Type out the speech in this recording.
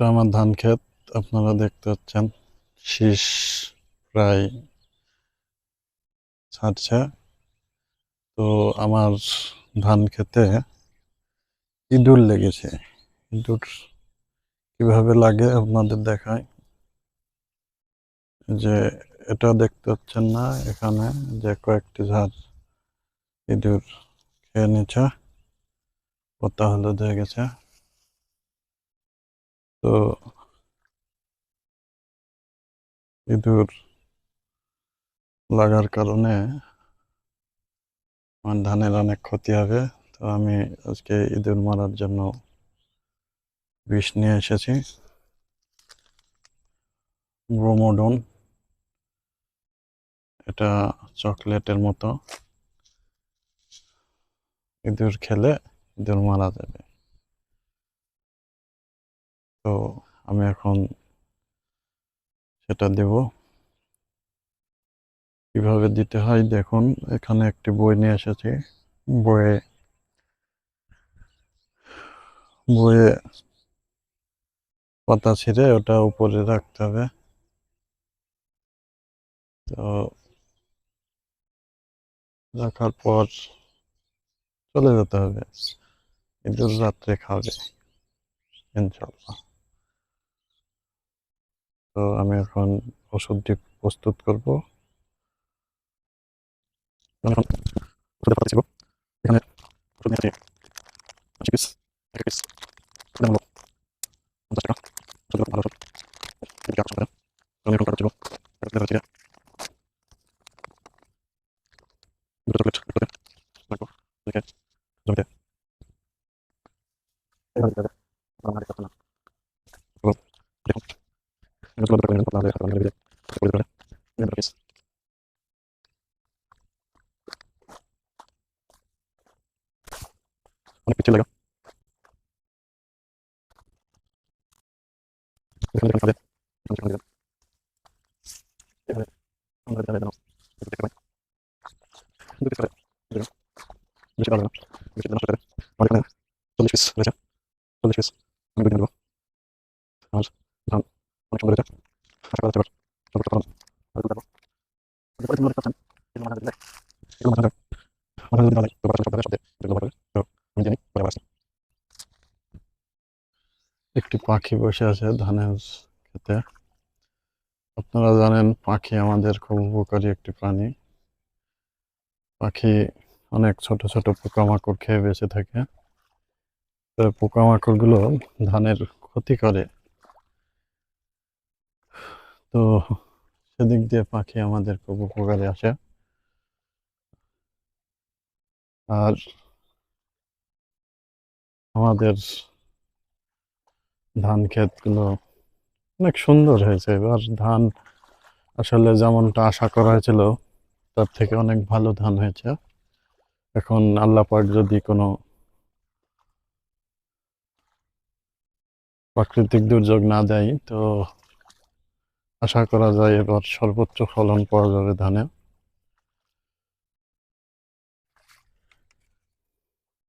এটা আমার ধান ক্ষেত, আপনারা দেখতে পাচ্ছেন, শীষ প্রায় ছাড়ছে। তো আমার ধান খেতে ইঁদুর লেগেছে। ইঁদুর কীভাবে লাগে আপনাদের দেখায় যে এটা দেখতে পাচ্ছেন না এখানে, যে কয়েকটি ঝাড় ইঁদুর খেয়ে নিচ্ছে, পাতা হলুদ হয়ে গেছে। তো ইঁদুর লাগার কারণে আমার ধানের অনেক ক্ষতি হবে। তো আমি আজকে ইঁদুর মারার জন্য বিষ নিয়ে এসেছি। ব্রোমোডন, এটা চকলেটের মতো। ইঁদুর খেলে ইঁদুর মারা যাবে। তো আমি এখন সেটা দেব। কীভাবে দিতে হয় দেখুন, এখানে একটি বই নিয়ে এসেছি। বইয়ে বইয়ে পাতা ছিঁড়ে ওটা উপরে রাখতে হবে। তো রাখার পর চলে যেতে হবে। ইঁদুর রাত্রে খাবে, ইনশাল্লাহ। তো আমি এখন ওষুধটি প্রস্তুত করব। এখন জমিতে এভাবে দিতে হবে আমার হাতে কাটছে না এবং দেখুন এগুলো দরকার নেই আপনাদের হাতে লাগিয়ে দিলে করে দিলে এগুলো পিস অনেক পিছিয়ে লাগা এখানে দেখুন খাবে এখানে দেখুন দিলাম এভাবে আমরা দিতে হবে দেখতে পাই দুটো পিস দিলাম বেশি ভালো না বেশি নষ্ট করে আমার এখানে চল্লিশ পিস রয়েছে চল্লিশ পিস আমি বুঝে নেব আর ধান অনেক সুন্দর হয়েছে একটি পাখি বসে আছে ধানের খেতে। আপনারা জানেন পাখি আমাদের খুব উপকারী একটি প্রাণী। পাখি অনেক ছোট ছোট পোকামাকড় খেয়ে বেঁচে থাকে। তো পোকামাকড়গুলো ধানের ক্ষতি করে। তো সেদিক দিয়ে পাখি আমাদের খুব উপকারে আসে। আর আমাদের ধান ক্ষেতগুলো অনেক সুন্দর হয়েছে। এবার ধান আসলে যেমনটা আশা করা হয়েছিল, তার থেকে অনেক ভালো ধান হয়েছে। এখন আল্লাহ পাক যদি কোনো প্রাকৃতিক দুর্যোগ না দেয়, তো আশা করা যায় এবার সর্বোচ্চ ফলন পাওয়া যাবে ধানে।